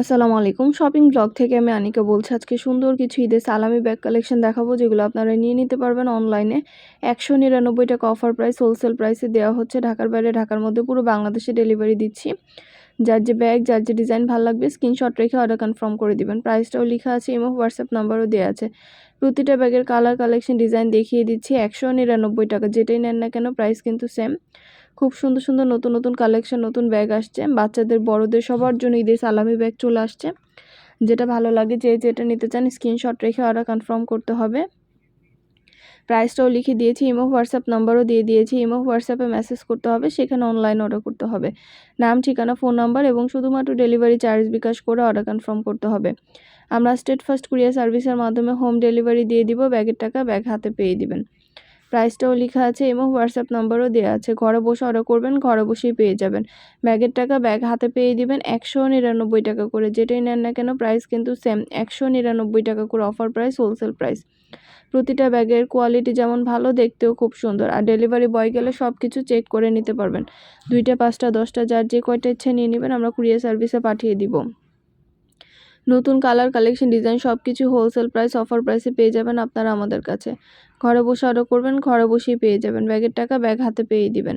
আসসালামু আলাইকুম। Shopping blog থেকে আমি আনিকা বলছি, আজকে সুন্দর কিছু ঈদের সালামি ব্যাগ কালেকশন দেখাবো, যেগুলো আপনারা নিয়ে নিতে পারবেন অনলাইনে। একশো নিরানব্বই টাকা অফার প্রাইস হোলসেল প্রাইসে দেওয়া হচ্ছে ঢাকার বাইরে, ঢাকার মধ্যে পুরো বাংলাদেশে ডেলিভারি দিচ্ছি। যার যে ব্যাগ যার যে ডিজাইন ভালো লাগবে স্ক্রিনশট রেখে অর্ডার কনফার্ম করে দিবেন। প্রাইসটাও লেখা আছে এবং হোয়াটসঅ্যাপ নাম্বারও দেওয়া আছে। প্রতিটা ব্যাগের কালার কালেকশন ডিজাইন দেখিয়ে দিচ্ছি, একশো নিরানব্বই টাকা, যেটাই নেন না কেন প্রাইস কিন্তু সেম খুব সুন্দর সুন্দর নতুন নতুন কালেকশন নতুন ব্যাগ আসছে। বাচ্চাদের, বড়দের সবার জন্য ঈদের সালামি ব্যাগ চলে আসছে। যেটা ভালো লাগে যে, যেটা নিতে চান স্ক্রিনশট রেখে অর্ডার কনফার্ম করতে হবে। প্রাইসটাও লিখে দিয়েছি ইমো হোয়াটসঅ্যাপ নাম্বারও দিয়ে দিয়েছি। ইমো হোয়াটসঅ্যাপে মেসেজ করতে হবে, সেখানে অনলাইন অর্ডার করতে হবে। নাম, ঠিকানা ফোন নাম্বার এবং শুধুমাত্র ডেলিভারি চার্জ বিকাশ করে অর্ডার কনফার্ম করতে হবে। আমরা স্টেট ফার্স্ট কুরিয়ার সার্ভিসের মাধ্যমে হোম ডেলিভারি দিয়ে দিব ব্যাগের টাকা ব্যাগ হাতে পেয়ে দিবেন। প্রাইসটাও লেখা আছে এবং হোয়াটসঅ্যাপ নম্বরও দেওয়া আছে। ঘরে বসে অর্ডার করবেন, ঘরে বসেই পেয়ে যাবেন। ব্যাগের টাকা ব্যাগ হাতে পেয়ে দিবেন একশো নিরানব্বই টাকা করে। যেটাই নেন না কেন প্রাইস কিন্তু সেম একশো নিরানব্বই টাকা করে অফার প্রাইস হোলসেল প্রাইস প্রতিটা ব্যাগের কোয়ালিটি যেমন ভালো, দেখতেও খুব সুন্দর। আর ডেলিভারি বয় গেলে সব কিছু চেক করে নিতে পারবেন। দুইটা, পাঁচটা, দশটা, যার যে কয়টা ইচ্ছে নিয়ে নেবেন, আমরা কুরিয়ার সার্ভিসে পাঠিয়ে দিব। নতুন কালার কালেকশন ডিজাইন সব কিছু হোলসেল প্রাইস অফার প্রাইসে পেয়ে যাবেন আপনারা আমাদের কাছে। ঘরে বসে অর্ডার করবেন, ঘরে বসেই পেয়ে যাবেন। ব্যাগের টাকা ব্যাগ হাতে পেয়ে দিবেন।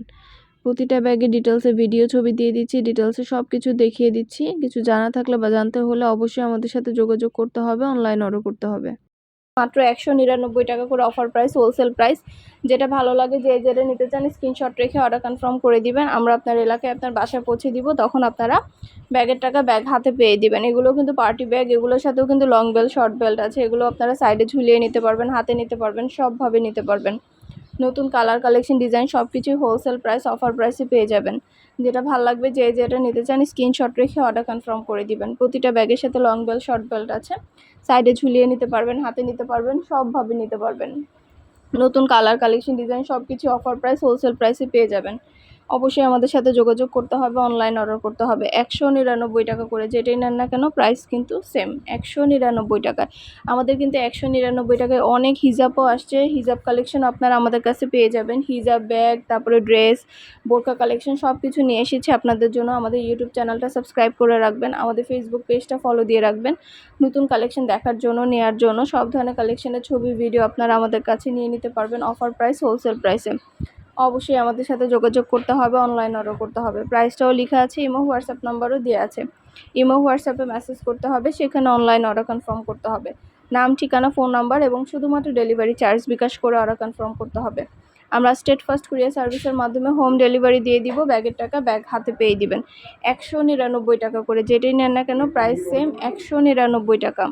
প্রতিটা ব্যাগে ডিটেলসে ভিডিও ছবি দিয়ে দিচ্ছি ডিটেলসে সব কিছু দেখিয়ে দিচ্ছি। কিছু জানা থাকলে বা জানতে হলে অবশ্যই আমাদের সাথে যোগাযোগ করতে হবে অনলাইন অর্ডার করতে হবে। মাত্র একশো নিরানব্বই টাকা করে অফার প্রাইস হোলসেল প্রাইস যেটা ভালো লাগে যে যেটা নিতে চান স্ক্রিনশট রেখে অর্ডার কনফার্ম করে দিবেন। আমরা আপনার এলাকায় আপনার বাসায় পৌঁছে দিব, তখন আপনারা ব্যাগের টাকা ব্যাগ হাতে পেয়ে দিবেন। এগুলো কিন্তু পার্টি ব্যাগ এগুলোর সাথেও কিন্তু লং বেল্ট শর্ট বেল্ট আছে। এগুলো আপনারা সাইডে ঝুলিয়ে নিতে পারবেন, হাতে নিতে পারবেন, সবভাবে নিতে পারবেন। নতুন কালার কালেকশন ডিজাইন সব কিছুই হোলসেল প্রাইস অফার প্রাইসে পেয়ে যাবেন। যেটা ভালো লাগবে যে যেটা নিতে চান স্ক্রিনশট রেখে অর্ডার কনফার্ম করে দিবেন। প্রতিটা ব্যাগের সাথে লং বেল্ট শর্ট বেল্ট আছে। সাইডে ঝুলিয়ে নিতে পারবেন, হাতে নিতে পারবেন, সবভাবে নিতে পারবেন। নতুন কালার কালেকশন ডিজাইন সব কিছু অফার প্রাইস হোলসেল প্রাইসে পেয়ে যাবেন। অবশ্যই আমাদের সাথে যোগাযোগ করতে হবে অনলাইন অর্ডার করতে হবে। একশো নিরানব্বই টাকা করে যেটাই নেন না কেন প্রাইস কিন্তু সেম একশো নিরানব্বই টাকায়। আমাদের কিন্তু একশো নিরানব্বই টাকায় অনেক হিজাবও আসছে। হিজাব কালেকশন আপনারা আমাদের কাছে পেয়ে যাবেন। হিজাব ব্যাগ তারপরে ড্রেস বোরকা কালেকশন সব কিছু নিয়ে এসেছি আপনাদের জন্য। আমাদের ইউটিউব চ্যানেলটা সাবস্ক্রাইব করে রাখবেন। আমাদের ফেসবুক পেজটা ফলো দিয়ে রাখবেন। নতুন কালেকশন দেখার জন্য নেওয়ার জন্য সব ধরনের কালেকশনের ছবি ভিডিও আপনারা আমাদের কাছে নিয়ে নিতে পারবেন অফার প্রাইস হোলসেল প্রাইসে অবশ্যই আমাদের সাথে যোগাযোগ করতে হবে অনলাইন অর্ডার করতে হবে। প্রাইসটাও লেখা আছে ইমো হোয়াটসঅ্যাপ নাম্বারও দেওয়া আছে। ইমো হোয়াটসঅ্যাপে মেসেজ করতে হবে, সেখানে অনলাইন অর্ডার কনফার্ম করতে হবে। নাম, ঠিকানা ফোন নাম্বার এবং শুধুমাত্র ডেলিভারি চার্জ বিকাশ করে অর্ডার কনফার্ম করতে হবে। আমরা স্টেট ফার্স্ট কুরিয়ার সার্ভিসের মাধ্যমে হোম ডেলিভারি দিয়ে দিব, ব্যাগের টাকা ব্যাগ হাতে পেয়ে দিবেন। একশো নিরানব্বই টাকা করে, যেটাই নেন না কেন প্রাইস সেম একশো নিরানব্বই টাকা।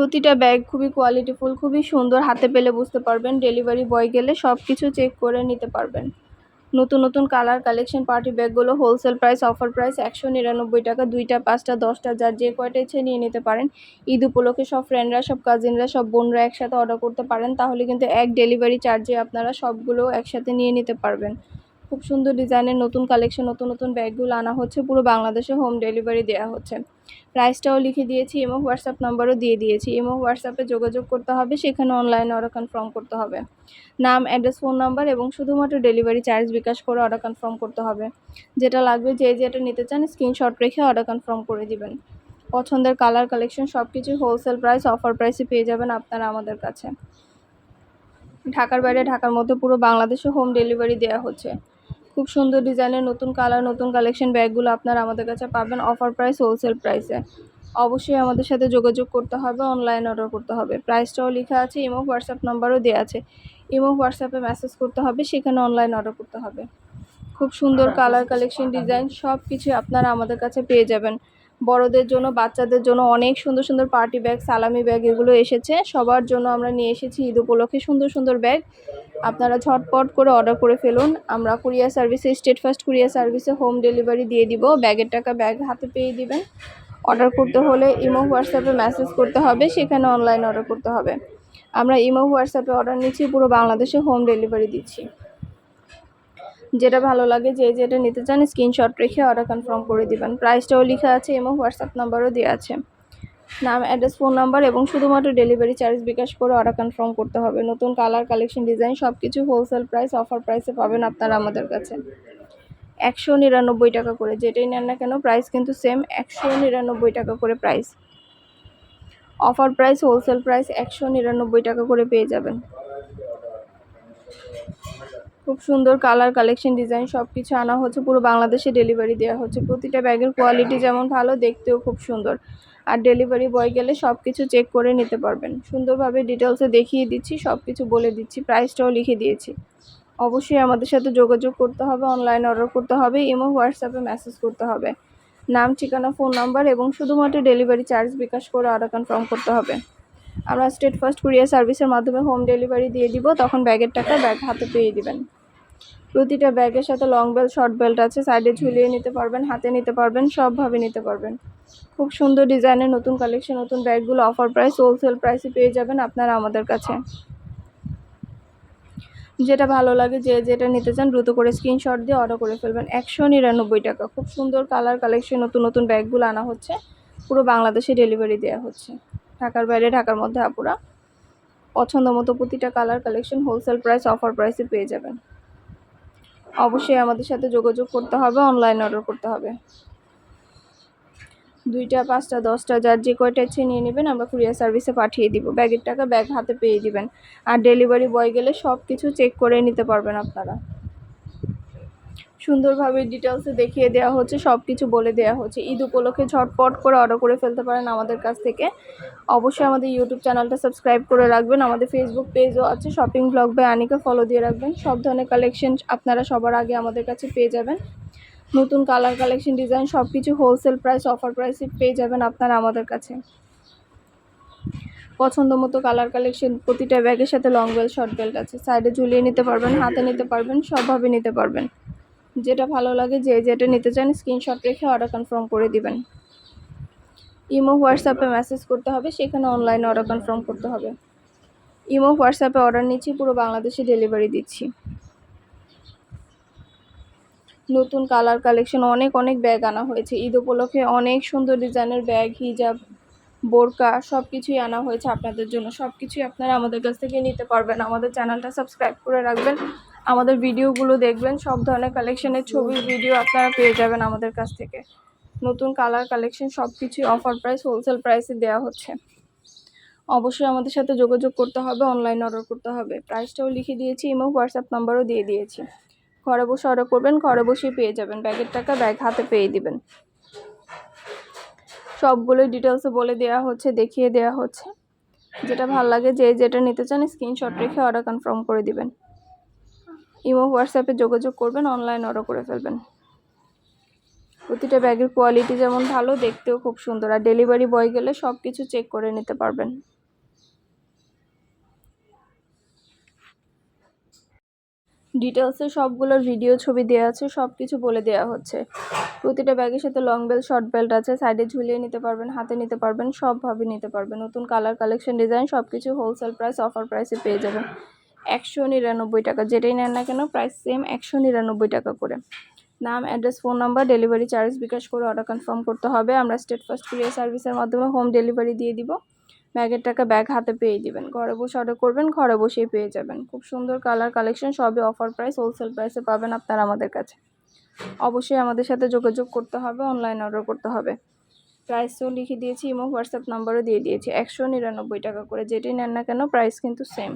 প্রতিটা ব্যাগ খুবই কোয়ালিটিফুল খুবই সুন্দর, হাতে পেলে বুঝতে পারবেন। ডেলিভারি বয় গেলে সব কিছু চেক করে নিতে পারবেন। নতুন নতুন কালার কালেকশন পার্টি ব্যাগগুলো হোলসেল প্রাইস অফার প্রাইস একশো নিরানব্বই টাকা, দুইটা, পাঁচটা, দশটা, যার যে কয়টা ইচ্ছে নিয়ে নিতে পারেন। ঈদ উপলক্ষে সব ফ্রেন্ডরা সব কাজিনরা সব বোনরা একসাথে অর্ডার করতে পারেন। তাহলে কিন্তু এক ডেলিভারি চার্জে আপনারা সবগুলো একসাথে নিয়ে নিতে পারবেন। খুব সুন্দর ডিজাইনের নতুন কালেকশন, নতুন নতুন ব্যাগগুলো আনা হচ্ছে। পুরো বাংলাদেশে হোম ডেলিভারি দেওয়া হচ্ছে। প্রাইসটাও লিখে দিয়েছি এবং হোয়াটসঅ্যাপ নাম্বারও দিয়ে দিয়েছি। এবং হোয়াটসঅ্যাপে যোগাযোগ করতে হবে, সেখানে অনলাইনে অর্ডার কনফার্ম করতে হবে। নাম অ্যাড্রেস ফোন নাম্বার এবং শুধুমাত্র ডেলিভারি চার্জ বিকাশ করে অর্ডার কনফার্ম করতে হবে। যেটা লাগবে, যে যেটা নিতে চান স্ক্রিনশট রেখে অর্ডার কনফার্ম করে দিবেন। পছন্দের কালার কালেকশন সব কিছুই হোলসেল প্রাইস অফার প্রাইসে পেয়ে যাবেন আপনারা আমাদের কাছে। ঢাকার বাইরে, ঢাকার মধ্যে পুরো বাংলাদেশে হোম ডেলিভারি দেওয়া হচ্ছে। খুব সুন্দর ডিজাইনের নতুন কালার নতুন কালেকশন ব্যাগগুলো আপনারা আমাদের কাছে পাবেন অফার প্রাইস হোলসেল প্রাইসে অবশ্যই আমাদের সাথে যোগাযোগ করতে হবে অনলাইন অর্ডার করতে হবে। প্রাইসটাও লেখা আছে ইমো হোয়াটসঅ্যাপ নাম্বারও দেওয়া আছে। ইমো হোয়াটসঅ্যাপে মেসেজ করতে হবে সেখানে অনলাইন অর্ডার করতে হবে। খুব সুন্দর কালার কালেকশন ডিজাইন সব কিছু আপনারা আমাদের কাছে পেয়ে যাবেন। বড়দের জন্য, বাচ্চাদের জন্য অনেক সুন্দর সুন্দর পার্টি ব্যাগ, সালামি ব্যাগ এগুলো এসেছে। সবার জন্য আমরা নিয়ে এসেছি ঈদ উপলক্ষে সুন্দর সুন্দর ব্যাগ। আপনারা ঝটপট করে অর্ডার করে ফেলুন। আমরা কুরিয়ার সার্ভিসে, স্টেট ফার্স্ট কুরিয়ার সার্ভিসে হোম ডেলিভারি দিয়ে দিব। ব্যাগের টাকা ব্যাগ হাতে পেয়ে দিবেন। অর্ডার করতে হলে ইমো, হোয়াটসঅ্যাপে মেসেজ করতে হবে। সেখানে অনলাইন অর্ডার করতে হবে। আমরা ইমো, হোয়াটসঅ্যাপে অর্ডার নিচ্ছি, পুরো বাংলাদেশে হোম ডেলিভারি দিচ্ছি। যেটা ভালো লাগে, যে যেটা নিতে চান স্ক্রিনশট রেখে অর্ডার কনফার্ম করে দিবেন। প্রাইসটাও লেখা আছে এবং হোয়াটসঅ্যাপ নাম্বারও দেওয়া আছে। নাম অ্যাড্রেস ফোন নাম্বার এবং শুধুমাত্র ডেলিভারি চার্জ বিকাশ করে অর্ডার কনফার্ম করতে হবে। নতুন কালার কালেকশন ডিজাইন সব কিছু হোলসেল প্রাইস অফার প্রাইসে পাবেন আপনারা আমাদের কাছে। একশো নিরানব্বই টাকা করে, যেটাই নেন না কেন প্রাইস কিন্তু সেম একশো নিরানব্বই টাকা করে price offer price wholesale price একশো নিরানব্বই টাকা করে পেয়ে যাবেন। খুব সুন্দর কালার কালেকশন ডিজাইন সব কিছু আনা হচ্ছে। পুরো বাংলাদেশে ডেলিভারি দেওয়া হচ্ছে। প্রতিটা ব্যাগের কোয়ালিটি যেমন ভালো, দেখতেও খুব সুন্দর। আর ডেলিভারি বয় গেলে সব কিছু চেক করে নিতে পারবেন। সুন্দরভাবে ডিটেলসে দেখিয়ে দিচ্ছি সব কিছু বলে দিচ্ছি প্রাইসটাও লিখে দিয়েছি। অবশ্যই আমাদের সাথে যোগাযোগ করতে হবে অনলাইনে অর্ডার করতে হবে ইমো হোয়াটসঅ্যাপে মেসেজ করতে হবে। নাম, ঠিকানা ফোন নাম্বার এবং শুধুমাত্র ডেলিভারি চার্জ বিকাশ করে অর্ডার কনফার্ম করতে হবে। আমরা স্টেট ফার্স্ট কুরিয়ার সার্ভিসের মাধ্যমে হোম ডেলিভারি দিয়ে দিব, তখন ব্যাগের টাকা ব্যাগ হাতে পেয়ে দিবেন। প্রতিটা ব্যাগের সাথে লং বেল্ট শর্ট বেল্ট আছে। সাইডে ঝুলিয়ে নিতে পারবেন, হাতে নিতে পারবেন, সবভাবে নিতে পারবেন। খুব সুন্দর ডিজাইনের নতুন কালেকশন নতুন ব্যাগগুলো অফার প্রাইস হোলসেল প্রাইসে পেয়ে যাবেন আপনারা আমাদের কাছে। যেটা ভালো লাগে, যে যেটা নিতে চান দ্রুত করে স্ক্রিনশট দিয়ে অর্ডার করে ফেলবেন। একশো নিরানব্বই টাকা। খুব সুন্দর কালার কালেকশন নতুন নতুন ব্যাগগুলো আনা হচ্ছে। পুরো বাংলাদেশে ডেলিভারি দেওয়া হচ্ছে। ঢাকার বাইরে, ঢাকার মধ্যে আপুরা পছন্দ মতো প্রতিটা colour collection wholesale price offer প্রাইসে পেয়ে যাবেন। অবশ্যই আমাদের সাথে যোগাযোগ করতে হবে অনলাইন অর্ডার করতে হবে। দুইটা, পাঁচটা, দশটা, যার যে কয়টা ইচ্ছে নিয়ে নেবেন, আমরা কুরিয়ার সার্ভিসে পাঠিয়ে দিব। ব্যাগের টাকা ব্যাগ হাতে পেয়ে দিবেন। আর ডেলিভারি বয় গেলে সব কিছু চেক করে নিতে পারবেন আপনারা। সুন্দরভাবে ডিটেলসে দেখিয়ে দেওয়া হচ্ছে সব কিছু বলে দেওয়া হচ্ছে। ঈদ উপলক্ষে ঝটপট করে অর্ডার করে ফেলতে পারেন আমাদের কাছ থেকে। অবশ্যই আমাদের ইউটিউব চ্যানেলটা সাবস্ক্রাইব করে রাখবেন। আমাদের ফেসবুক পেজও আছে shopping blog by Anika follow দিয়ে রাখবেন। সব ধরনের কালেকশন আপনারা সবার আগে আমাদের কাছে পেয়ে যাবেন। নতুন কালার কালেকশন ডিজাইন সব কিছু হোলসেল প্রাইস অফার প্রাইসে পেয়ে যাবেন আপনারা আমাদের কাছে। পছন্দ মতো কালার কালেকশন প্রতিটা ব্যাগের সাথে লং বেল্ট শর্ট বেল্ট আছে। সাইডে ঝুলিয়ে নিতে পারবেন, হাতে নিতে পারবেন, সবভাবে নিতে পারবেন। যেটা ভালো লাগে, যে যেটা নিতে চান স্ক্রিনশট রেখে অর্ডার কনফার্ম করে দিবেন। ইমো হোয়াটসঅ্যাপে মেসেজ করতে হবে, সেখানে অনলাইনে অর্ডার কনফার্ম করতে হবে। ইমো হোয়াটসঅ্যাপে অর্ডার নিচ্ছি, পুরো বাংলাদেশে ডেলিভারি দিচ্ছি। নতুন কালার কালেকশন অনেক অনেক ব্যাগ আনা হয়েছে। ঈদ উপলক্ষে অনেক সুন্দর ডিজাইনের ব্যাগ হিজাব বোরকা সব কিছুই আনা হয়েছে আপনাদের জন্য। সব কিছুই আপনারা আমাদের কাছ থেকে নিতে পারবেন। আমাদের চ্যানেলটা সাবস্ক্রাইব করে রাখবেন। আমাদের ভিডিওগুলো দেখবেন, সব ধরনের কালেকশনের ছবি ভিডিও আপনারা পেয়ে যাবেন আমাদের কাছ থেকে। নতুন কালার কালেকশন সব কিছুই অফার প্রাইস হোলসেল প্রাইসে দেওয়া হচ্ছে। অবশ্যই আমাদের সাথে যোগাযোগ করতে হবে অনলাইন অর্ডার করতে হবে। প্রাইসটাও লিখে দিয়েছি ইমো হোয়াটসঅ্যাপ নাম্বারও দিয়ে দিয়েছি। ঘরে বসে অর্ডার করবেন, ঘরে বসেই পেয়ে যাবেন। ব্যাগের টাকা ব্যাগ হাতে পেয়ে দিবেন। সবগুলোই ডিটেলসে বলে দেওয়া হচ্ছে, দেখিয়ে দেওয়া হচ্ছে। যেটা ভালো লাগে, যে যেটা নিতে চান স্ক্রিনশট রেখে অর্ডার কনফার্ম করে দিবেন। ইমো, হোয়াটসঅ্যাপে যোগাযোগ করবেন, অনলাইন অর্ডার করে ফেলবেন। প্রতিটা ব্যাগের কোয়ালিটি যেমন ভালো, দেখতেও খুব সুন্দর। আর ডেলিভারি বয় গেলে সব কিছু চেক করে নিতে পারবেন। ডিটেলসে সবগুলোর ভিডিও ছবি দেওয়া আছে সব কিছু বলে দেওয়া হচ্ছে। প্রতিটা ব্যাগের সাথে লং বেল্ট শর্ট বেল্ট আছে। সাইডে ঝুলিয়ে নিতে পারবেন, হাতে নিতে পারবেন, সবভাবে নিতে পারবেন। নতুন কালার কালেকশন ডিজাইন সব কিছু হোলসেল প্রাইস অফার প্রাইসে পেয়ে যাবেন। একশো নিরানব্বই টাকা। যেটাই নেন না কেন প্রাইস সেম একশো নিরানব্বই টাকা করে। নাম address phone number delivery charge bKash করে অর্ডার কনফার্ম করতে হবে। আমরা স্টেট ফার্স্ট কুরিয়ার সার্ভিসের মাধ্যমে হোম ডেলিভারি দিয়ে দিব। ব্যাগের টাকা ব্যাগ হাতে পেয়ে দিবেন। ঘরে বসে অর্ডার করবেন, ঘরে বসেই পেয়ে যাবেন। খুব সুন্দর কালার কালেকশন সবই অফার প্রাইস হোলসেল প্রাইসে পাবেন আপনারা আমাদের কাছে। অবশ্যই আমাদের সাথে যোগাযোগ করতে হবে অনলাইন অর্ডার করতে হবে। প্রাইসও লিখে দিয়েছি ইমো হোয়াটসঅ্যাপ নাম্বারও দিয়ে দিয়েছি। একশো নিরানব্বই টাকা করে। যেটাই নেন না কেন প্রাইস কিন্তু সেম